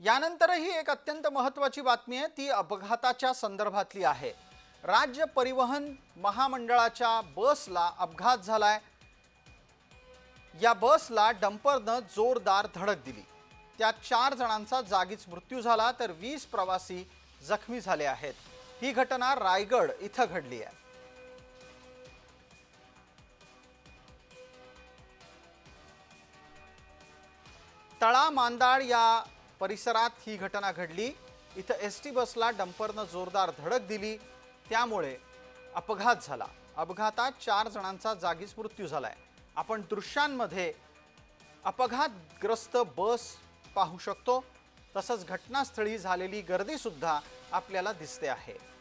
यानंतरही एक अत्यंत महत्त्वाची बातमी आहे ती अपघाताच्या संदर्भातली आहे. राज्य परिवहन महामंडळाच्या बसला अपघात झालाय. या बसला डंपरनं जोरदार धडक दिली. त्यात चार जणांचा जागीच मृत्यू झाला तर वीस प्रवासी जखमी झाले आहेत. ही घटना रायगड इथं घडली आहे. तळा मांदाळ या परिसरात ही घटना घडली. इथं एस टी बसला डंपरनं जोरदार धडक दिली. त्यामुळे अपघात झाला. अपघातात चार जणांचा जागीच मृत्यू झालाय. आपण दृश्यांमध्ये अपघातग्रस्त बस पाहू शकतो. तसंच घटनास्थळी झालेली गर्दीसुद्धा आपल्याला दिसते आहे.